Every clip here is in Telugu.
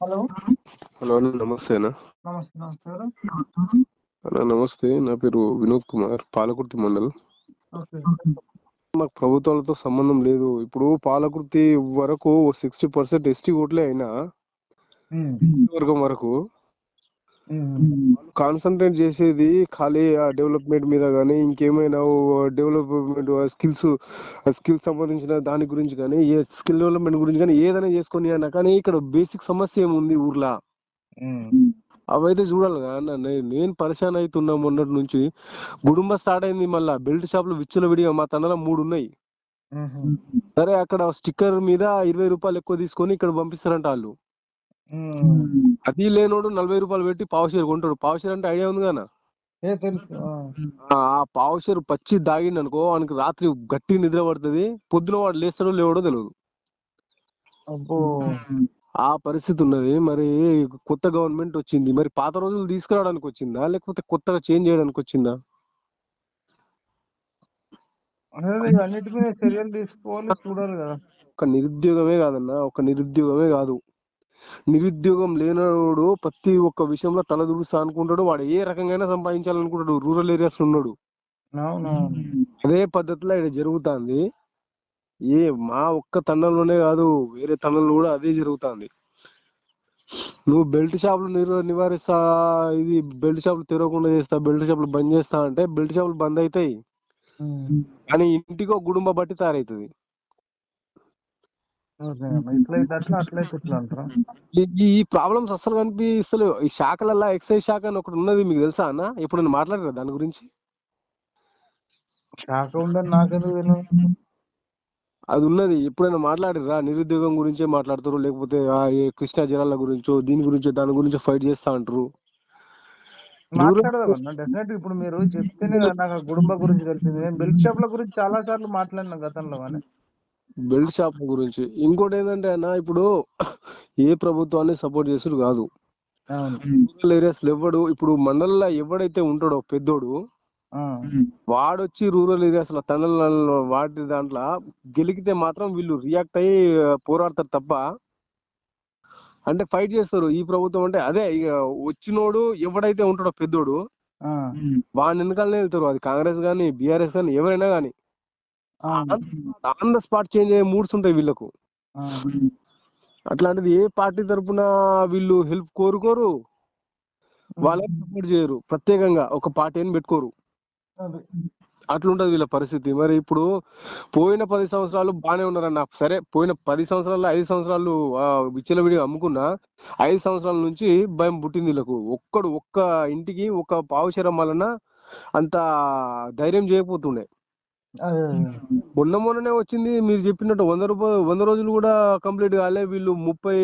హలో. హలో అన్న నమస్తే అన్న. నమస్తే ఎవరు? అన్న నమస్తే. నా పేరు వినోద్ కుమార్ పాలకుర్తి మండల్. మాకు ప్రభుత్వాలతో సంబంధం లేదు. ఇప్పుడు పాలకుర్తి వరకు సిక్స్టీ పర్సెంట్ ఎస్టీ ఓట్లే అయినా వర్గం వరకు కాన్సన్ట్రేట్ చేసేది ఖాళీ ఆ డెవలప్మెంట్ మీద కానీ ఇంకేమైనా డెవలప్మెంట్ స్కిల్స్ స్కిల్స్ సంబంధించిన దాని గురించి కానీ ఏ స్కిల్ డెవలప్మెంట్ గురించి కానీ ఏదైనా చేసుకొని అన్న కానీ ఇక్కడ బేసిక్ సమస్య ఏముంది ఊర్లో? అవైతే చూడాలి అన్న. నేను పరిశాన్ అవుతున్నా మొన్నటి నుంచి. గుడుంబ స్టార్ట్ అయింది మళ్ళా. బెల్ట్ షాపులు విచ్చుల విడిగా మా తండలో మూడు ఉన్నాయి. సరే అక్కడ స్టిక్కర్ మీద ఇరవై రూపాయలు ఎక్కువ తీసుకొని ఇక్కడ పంపిస్తారంట వాళ్ళు. అది లేనోడు నలభై రూపాయలు పెట్టి పావుషేరు కొంటాడు. పావుషేరు అంటే ఐడియా ఉంది కదా ఏ తెలుసు. ఆ, పావుషేరు పచ్చి దాగిండు అనుకో వానికి రాత్రి గట్టి నిద్ర పడుతుంది పొద్దున వాడు లేస్తాడో లేవడో తెలియదు ఆ పరిస్థితి ఉన్నది. మరి కొత్త గవర్నమెంట్ వచ్చింది. మరి పాత రోజులు తీసుకురావడానికి వచ్చిందా? లేకపోతే కొత్తగా చేంజ్ చేయడానికి వచ్చిందా? అన్నిటి మీద చర్యలు తీసుకోవాలి చూడాలి కదా. ఒక నిరుద్యోగమే కాదన్న ఒక నిరుద్యోగమే కాదు. నిరుద్యోగం లేనోడు ప్రతి ఒక్క విషయంలో తల దూరుస్తా అనుకుంటాడు. వాడు ఏ రకంగా సంపాదించాలనుకుంటాడు. రూరల్ ఏరియాస్ ఉన్నాడు. అదే పద్ధతిలో ఇక్కడ జరుగుతుంది. ఏ మా ఒక్క తండంలోనే కాదు వేరే తండంలో కూడా అదే జరుగుతుంది. నువ్వు బెల్ట్ షాపులు నివారిస్తా ఇది బెల్ట్ షాపులు తెరవకుండా చేస్తా బెల్ట్ షాపులు బంద్ చేస్తా అంటే బెల్ట్ షాపులు బంద్ అవుతాయి కానీ ఇంటికి ఒక కుటుంబ బట్టి తయారవుతుంది ఓకే అన్న. ఇట్లయితే అట్లా అట్లయితే ఇట్లా అంటారా ఈ- ఈ ప్రాబ్లమ్స్ అస్సలు కనిపిస్తలేవు. ఈ శాఖలల్లో ఎక్సైజ్ శాఖ అని ఒకటి ఉన్నది మీకు తెలుసా అన్న? ఎప్పుడైనా మాట్లాడారా దాని గురించి? శాఖ ఉందని నాకెందుకు అది ఉన్నది. ఎప్పుడైనా మాట్లాడిరా నిరుద్యోగం గురించే మాట్లాడతారు లేకపోతే కృష్ణా జలాల గురించో దీని గురించో దాని గురించో ఫైట్ చేస్తా అంటారు. డెఫినెట్ ఇప్పుడు మీరు చెప్తేనే నాకు కుటుంబ గురించి తెలిసింది. నేను బెల్ట్ షాప్ల గురించి చాలా సార్లు మాట్లాడినా గతంలో కానీ బెల్ట్ షాప్ గురించి. ఇంకోటి ఏంటంటే అన్న ఇప్పుడు ఏ ప్రభుత్వాన్ని సపోర్ట్ చేసుడు కాదు. రూరల్ ఏరియాస్ ఎవడు ఇప్పుడు మండలంలో ఎవడైతే ఉంటాడో పెద్దోడు వాడొచ్చి రూరల్ ఏరియాస్లో తండలలో వాటి దాంట్లో గెలికితే మాత్రం వీళ్ళు రియాక్ట్ అయ్యి పోరాడతారు తప్ప అంటే ఫైట్ చేస్తారు. ఈ ప్రభుత్వం అంటే అదే ఇక వచ్చినోడు ఎవడైతే ఉంటాడో పెద్దోడు వాడిని వెనకాలనే వెళ్తారు. అది కాంగ్రెస్ కానీ బీఆర్ఎస్ కానీ ఎవరైనా కానీ ఆన్ ద స్పాట్ చేంజ్ అయ్యే మూడ్స్ ఉంటాయి వీళ్ళకు. అట్లాంటిది ఏ పార్టీ తరపున వీళ్ళు హెల్ప్ కోరుకోరు వాళ్ళకి సపోర్ట్ చేయరు ప్రత్యేకంగా ఒక పార్టీ అని పెట్టుకోరు. అట్లుంటది వీళ్ళ పరిస్థితి మరి ఇప్పుడు పోయిన పది సంవత్సరాలు బానే ఉన్నారన్న సరే పోయిన పది సంవత్సరాల్లో ఐదు సంవత్సరాలు విచ్చలవిడిగా అమ్ముకున్నా ఐదు సంవత్సరాల నుంచి భయం పుట్టింది వీళ్ళకు ఒక్కడు ఒక్క ఇంటికి ఒక పావుశరం వలన అంత ధైర్యం చేయకపోతుండే. మొన్న మొన్ననే వచ్చింది. మీరు చెప్పినట్టు వంద రూపాయలు వంద రోజులు కూడా కంప్లీట్ కాలే. వీళ్ళు ముప్పై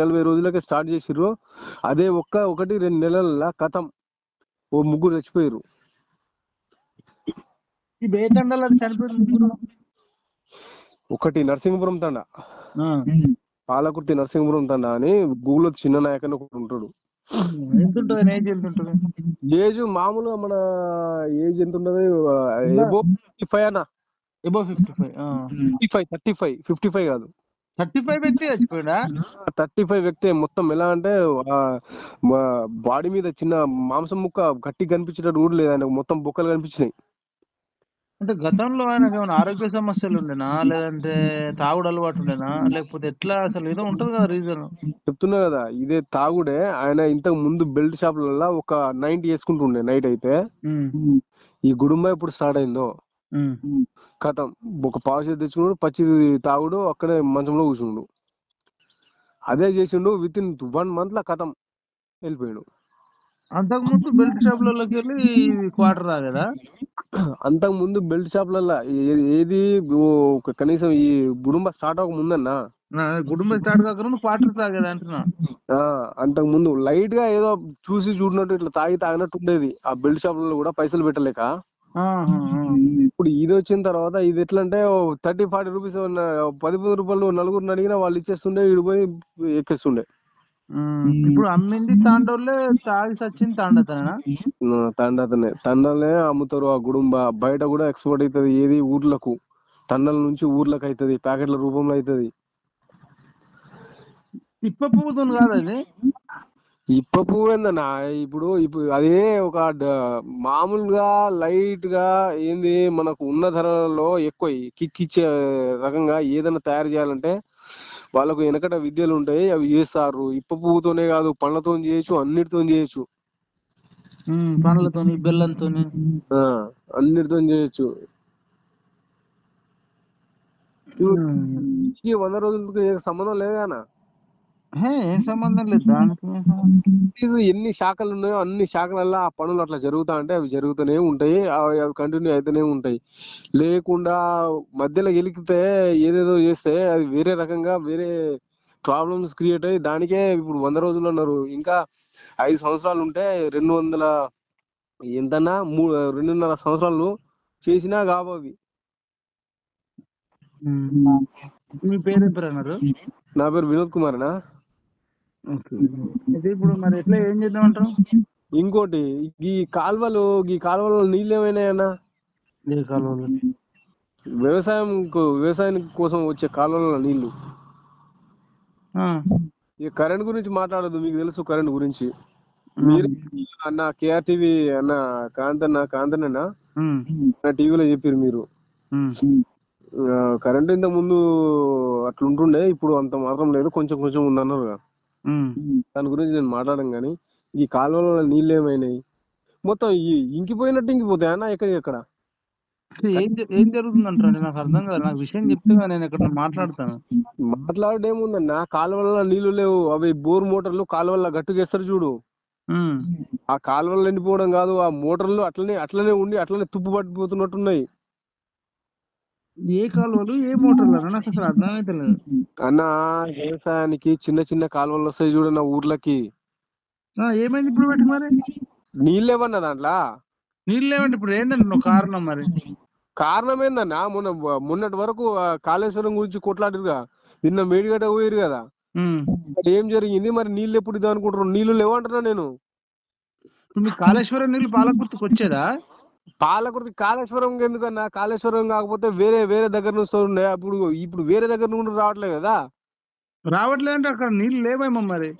నలభై రోజులకే స్టార్ట్ చేసిర్రు. అదే ఒక్క ఒకటి రెండు నెలల కథం. ఓ ముగ్గురు చచ్చిపోయారు ఒకటి నరసింహపురం తండ. పాలకుర్తి నరసింహపురం తండ అని గూగుల్ చిన్న నాయక్ అని ఒకడు ఉంటాడు. ఎంత ఉంటుంది ఏజ్ ఎంత ఉంటుంది ఏజ్ మామూలుగా మన ఏజ్ ఎంత ఉండదు ఎబో ఫిఫ్టీ ఫైవ్ అన్న. Above fifty five fifty five thirty five fifty five కాదు. థర్టీ ఫైవ్ వ్యక్తి చచ్చిపోయాడా థర్టీ ఫైవ్ వ్యక్తి మొత్తం ఎలా అంటే బాడీ మీద చిన్న మాంసం ముక్క గట్టి కనిపించేటట్టు కూడా లేదు మొత్తం బొక్కలు కనిపించినాయి. అంటే గతంలో ఆయనకు ఏమైనా ఆరోగ్య సమస్యలు ఉండేనా లేదంటే తాగుడు అలవాటు ఉండేనా లేకపోతే ఎట్లా అసలు ఏదో ఉంటది కదా రీజన్. చెప్తున్నా కదా ఇదే తాగుడే ఆయన ఇంతకు ముందు బెల్ట్ షాపులలో ఒక నైన్టీ వేసుకుంటుండే నైట్ అయితే. ఈ గుడుంబ ఎప్పుడు స్టార్ట్ అయిందో? కథం ఒక పావు చేతి తెచ్చుకున్నాడు పచ్చి తాగుడు అక్కడే మంచంలో కూర్చుండు. అదే చేసిండు విత్ ఇన్ వన్ మంత్ లా కథం వెళ్ళిపోయాడు. అంతకు ముందు బెల్ట్ షాపులలోకి వెళ్ళి క్వార్టర్ తాగేదా? అంతకు ముందు బెల్ట్ షాప్లల్లో ఏది? ఒక కనీసం ఈ గుడుంబ స్టార్ట్ అవ్వక ముందన్న? కుటుంబం స్టార్ట్ కాకముందు క్వార్టర్స్ తాగేదా అంటున్నా. అంతకు ముందు లైట్గా ఏదో చూసి చూడనట్టు ఇట్లా తాగి తాగినట్టు ఉండేది. ఆ బెల్ట్ షాపులలో కూడా పైసలు పెట్టలేక. ఇప్పుడు ఇది వచ్చిన తర్వాత ఇది ఎట్లా అంటే థర్టీ ఫార్టీ రూపీస్ పది పది రూపాయలు నలుగురిని అడిగినా వాళ్ళు ఇచ్చేస్తుండే వీడు పోయి ఎక్కేస్తుండే. ఇప్పుడు అమ్మింది తాండోళ్ళే తాగి సచ్చింది తాండతనేనా తండతనే తండలే అమ్ముతారు ఆ గుడుంబ. బయట కూడా ఎక్స్పోర్ట్ అవుతుంది ఏది ఊర్లకు. తండల నుంచి ఊర్లకు అవుతుంది ప్యాకెట్ల రూపంలో అవుతుంది ఇప్ప పువ్వుతోని కాదు అది ఇప్ప పువ్వు ఏందన్నా? ఇప్పుడు ఇప్పుడు అదే ఒక డ- మామూలుగా లైట్గా ఏంది మనకు ఉన్న ధరలలో ఎక్కువ కిక్ ఇచ్చే రకంగా ఏదైనా తయారు చేయాలంటే వాళ్ళకు వెనకట విద్యలు ఉంటాయి అవి చేస్తారు. ఇప్ప పువ్వుతోనే కాదు పండ్లతో చేయొచ్చు అన్నిటితో చేయొచ్చు. బెల్లంతోని. ఆ, అన్నిటితో చేయొచ్చు. ఈ వంద రోజులకి సంబంధం లేదన్నా హే, ఏం సంబంధం లేదు. దానికి ఎన్ని శాఖలు ఉన్నాయో అన్ని శాఖలల్లో ఆ పనులు అట్లా జరుగుతా అంటే అవి జరుగుతూనే ఉంటాయి. అవి అవి కంటిన్యూ అయితేనే ఉంటాయి. లేకుండా మధ్యలో గెలికితే ఏదేదో చేస్తే అది వేరే రకంగా వేరే ప్రాబ్లమ్స్ క్రియేట్ అయ్యి దానికే ఇప్పుడు వంద రోజులు అన్నారు. ఇంకా ఐదు సంవత్సరాలు ఉంటే రెండు వందల ఎంతన్నా మూ రెండున్నర సంవత్సరాలు చేసినా ఉమ్. మీ పేరు అన్నారు? నా పేరు వినోద్ కుమార్నా? ఓకే అయితే ఇప్పుడు మరి ఎట్లా ఏం చేద్దామంటారు ఇంకోటి ఈ కాల్వలు ఈ కాల్వలో నీళ్ళు ఏమైనాయన్నా ఏ కాలువలు? వ్యవసాయం వ్యవసాయం కోసం వచ్చే కాలువల నీళ్ళు ఆ. ఈ కరెంట్ గురించి మాట్లాడదు మీకు తెలుసు కరెంట్ గురించి. మీరు అన్న కేఆర్టీవీ అన్న కాంతన్న కాంతన్న. టీవీలో చెప్పారు మీరు. కరెంట్ ఇంత ముందు అట్లా ఉంటుండే ఇప్పుడు అంత మాత్రం లేదు కొంచెం కొంచెం ఉందన్నారు. దాని గురించి నేను మాట్లాడడం కానీ ఈ కాలువల నీళ్ళు ఏమైనాయి మొత్తం ఇంకిపోయినట్టు ఇంకిపోతాయి? అన్న ఎక్కడ? ఎక్కడ ఏం ఏం జరుగుతుందంటారు? నాకు అర్థం కాదు నాకు విషయం చెప్తే నేను ఎక్కడ మాట్లాడతాను? మాట్లాడేముందన్న కాలువల నీళ్ళు లేవు. అవి బోర్ మోటార్లు కాలువల గట్టుకేస్తారు చూడు. ఆ కాలువలు ఎండిపోవడం కాదు ఆ మోటార్లు అట్లనే అట్లనే ఉండి అట్లనే తుప్పు పట్టిపోతున్నట్టున్నాయి. ఏ కాలువలు ఏ మోటార్లు అన్న నాకు అసలు అర్థమైతే లేదు. అన్న వ్యవసాయానికి చిన్న చిన్న కాలువలు వస్తాయి చూడన్న ఊర్లకి. ఏమైంది ఇప్పుడు పెట్టి మరి? నీళ్ళు ఏమన్నా దాంట్లో? నీళ్ళు లేవండి ఇప్పుడు ఏందండి నువ్వు కారణం మరి? కారణం ఏందన్నా? మొన్న మొన్నటి వరకు కాళేశ్వరం గురించి కొట్లాడిరుగా నిన్న మేడిగడ్డ పోయారు కదా. ఏం జరిగింది? మరి నీళ్ళు ఎప్పుడు ఇది అనుకుంటారు నీళ్ళు లేవంటున్నా నేను. మీ కాళేశ్వరం నీళ్ళు పాలకుర్తికి వచ్చేదా? పాలకుర్తి కాళేశ్వరం ఎందుకన్నా? కాళేశ్వరం కాకపోతే వేరే వేరే దగ్గర నుంచి వస్తుండే అప్పుడు ఇప్పుడు వేరే దగ్గర నుండి రావట్లేదు కదా? రావట్లేదంటే అక్కడ నీళ్ళు లేవేమో మరి?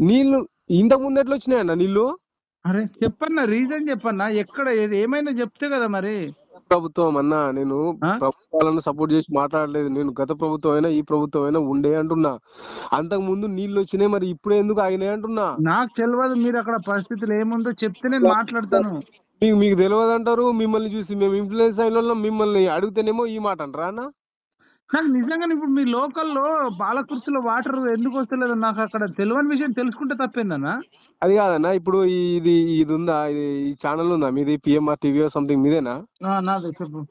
నీళ్ళు ఇంత ముందు ఎట్లా వచ్చినాయన్న నీళ్ళు అరే చెప్పన్నా రీజన్ చెప్పన్నా. ఎక్కడ ఏమైందో చెప్తే కదా మరి? ప్రభుత్వం అన్నా నేను? ప్రభుత్వాలను సపోర్ట్ చేసి మాట్లాడలేదు. నేను గత ప్రభుత్వం అయినా ఈ ప్రభుత్వం అయినా ఉండే అంటున్నా. అంతకు ముందు నీళ్ళు వచ్చినాయి మరి ఇప్పుడు ఎందుకు ఆగినాయి అంటున్నా? నాకు తెలియదు మీరు అక్కడ పరిస్థితులు ఏముందో చెప్తే నేను మాట్లాడతాను. మీకు మీకు తెలియదు అంటారు మిమ్మల్ని చూసి మేము ఇన్ఫ్లుయెన్స్ అయిన వాళ్ళం మిమ్మల్ని అడిగితేనేమో ఈ మాట అంటారా అన్న? నాకు నిజంగా ఇప్పుడు మీ లోకల్లో పాలకుర్తిలో వాటర్ ఎందుకు వస్తలేదు నాకు అక్కడ తెలియని విషయం తెలుసుకుంటే తప్పేందన్నా? అది కాదన్న ఇప్పుడు ఇది ఇది ఉందా? ఇది ఈ ఛానల్ ఉందా? మీది పిఎంఆర్ టీవీ సంథింగ్ మీదేనా? నాదే చెప్పు.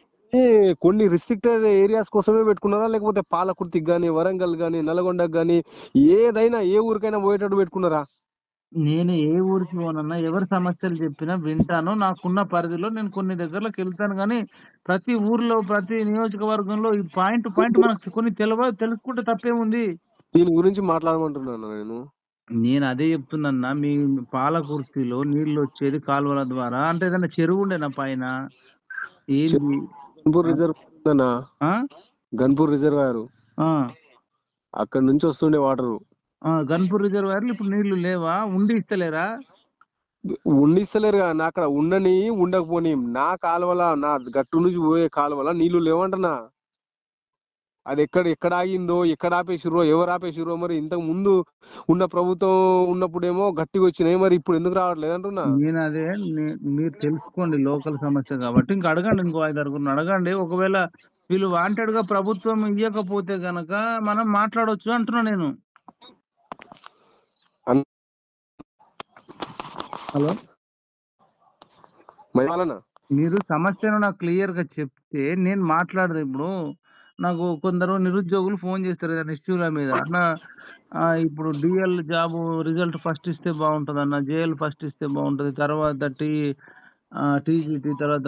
కొన్ని రిస్ట్రిక్టెడ్ ఏరియాస్ కోసమే పెట్టుకున్నారా? లేకపోతే పాలకుర్తికి గానీ వరంగల్ గానీ నల్గొండకి గానీ ఏదైనా ఏ ఊరికైనా పోయేటట్టు పెట్టుకున్నారా? నేను ఏ ఊరికి పోనన్నా ఎవరి సమస్యలు చెప్పినా వింటాను. నాకున్న పరిధిలో నేను కొన్ని దగ్గరలోకి వెళ్తాను కానీ ప్రతి ఊర్లో ప్రతి నియోజకవర్గంలో ఈ పాయింట్ పాయింట్ మనకు కొన్ని తెలియదు తెలుసుకుంటే తప్పేముంది? దీని గురించి మాట్లాడమంటున్నాను నేను. నేను అదే చెప్తున్నా మీ పాలకుర్తిలో నీళ్ళు వచ్చేది కాలువల ద్వారా. అంటే ఏదైనా చెరువు ఉండేనా పైన? ఏంది? గన్పూర్ రిజర్వ్? గన్పూర్ రిజర్వాయర్. ఆ. అక్కడ నుంచి వస్తుండే వాటర్. గన్పూర్ రిజర్వాయర్లు ఇప్పుడు నీళ్ళు లేవా? ఉండి ఇస్తలేరా? ఉండిస్తలేరు నా అక్కడ ఉండని ఉండకపోని. నా కాలువల నా గట్టు నుంచి పోయే కాలువల నీళ్ళు లేవంటనా? అది ఎక్కడ ఎక్కడ ఆగిందో ఎక్కడ ఆపేసిరో ఎవరు ఆపేసిరో మరి ఇంతకు ముందు ఉన్న ప్రభుత్వం ఉన్నప్పుడేమో గట్టిగా వచ్చినాయి. మరి ఇప్పుడు ఎందుకు రావట్లేదు అంటున్నా? నేను అదే మీరు తెలుసుకోండి లోకల్ సమస్య కాబట్టి. ఇంక అడగండి ఇంకో ఐదు ఆరుగురిని అడగండి. ఒకవేళ వీళ్ళు వాంటెడ్గా ప్రభుత్వం ఇవ్వకపోతే గనక మనం మాట్లాడొచ్చు అంటున్నా నేను అన్- హలో? మరి సమస్యను నాకు క్లియర్గా చెప్తే నేను మాట్లాడదు ఇప్పుడు. నాకు కొందరు నిరుద్యోగులు ఫోన్ చేస్తారు ఏదైనా ఇష్యూల మీద. అన్న ఇప్పుడు డిఎల్ జాబ్ రిజల్ట్ ఫస్ట్ ఇస్తే బాగుంటది అన్న జేఎల్ ఫస్ట్ ఇస్తే బాగుంటది తర్వాత టీ టీజీటీ తర్వాత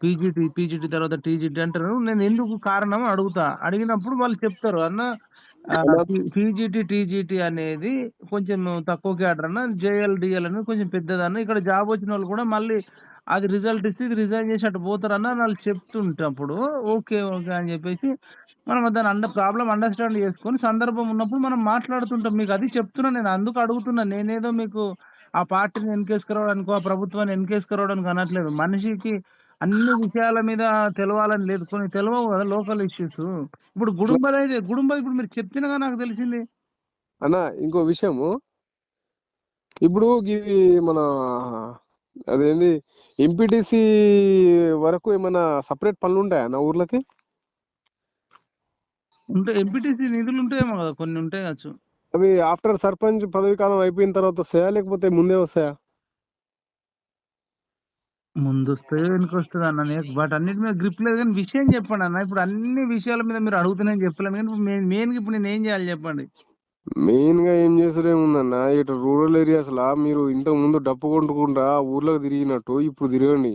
పీజీటీ పీజీటీ తర్వాత టీజీటీ అంటారు నేను ఎందుకు కారణం అడుగుతా అడిగినప్పుడు వాళ్ళు చెప్తారు అన్న పీజీటీ టీజీటీ అనేది కొంచెం తక్కువ క్యాడర్ అన్న జేఎల్ డిఎల్ అనేది కొంచెం పెద్దదన్న ఇక్కడ జాబ్ వచ్చిన వాళ్ళు కూడా మళ్ళీ అది రిజల్ట్ ఇస్తే ఇది రిజైన్ చేసి అటు పోతారన్న వాళ్ళు చెప్తుంటప్పుడు ఓకే. ఓకే. అని చెప్పేసి మనం దాన్ని అండ ప్రాబ్లమ్ అండర్‌స్టాండ్ చేసుకొని సందర్భం ఉన్నప్పుడు మనం మాట్లాడుతుంటాం. మీకు అది చెప్తున్నా నేను. అందుకు అడుగుతున్నా. నేనేదో మీకు ఆ పార్టీని వెనకేసుకురావడానికో, ఆ ప్రభుత్వాన్ని వెనకేసుకురావడానికి అనట్లేదు. మనిషికి అన్ని విషయాల మీద తెలవాలని లేదు. కొన్ని తెలవవు కదా! Local issues. ఇప్పుడు గుడుంబదైతే గుడుంబది ఇప్పుడు మీరు చెప్తేనేగా నాకు తెలిసింది. అన్న ఇంకో విషయము ఇప్పుడు గివి మన అదేంది ఎంపీటీసీ వరకు ఏమైనా సపరేట్ పనులు ఉంటాయా నా ఊర్లకి ఉంటే ఎంపీటీసీ నిధులు ఉంటాయేమో కదా! కొన్ని ఉంటాయి కావచ్చు. అవి ఆఫ్టర్ సర్పంచ్ పదవి కాలం అయిపోయిన తర్వాత వస్తాయా? లేకపోతే ముందే వస్తాయా? ముందొస్తదో వెనకొస్తదో అన్న. నాకు బట్ అన్నిటి మీద గ్రిప్ లేదు కానీ విషయం చెప్పండి అన్న. ఇప్పుడు అన్ని విషయాల మీద మీరు అడుగుతున్నారని చెప్పలేను కానీ మెయిన్ ఇప్పుడు నేను ఏం చేయాలి చెప్పండి? మెయిన్గా ఏం చేసుడు ఏముందన్న ఇటు రూరల్ ఏరియాస్ లా మీరు ఇంతకు ముందు డప్పు కొట్టుకుంటా ఊర్లోకి తిరిగినట్టు ఇప్పుడు తిరగండి.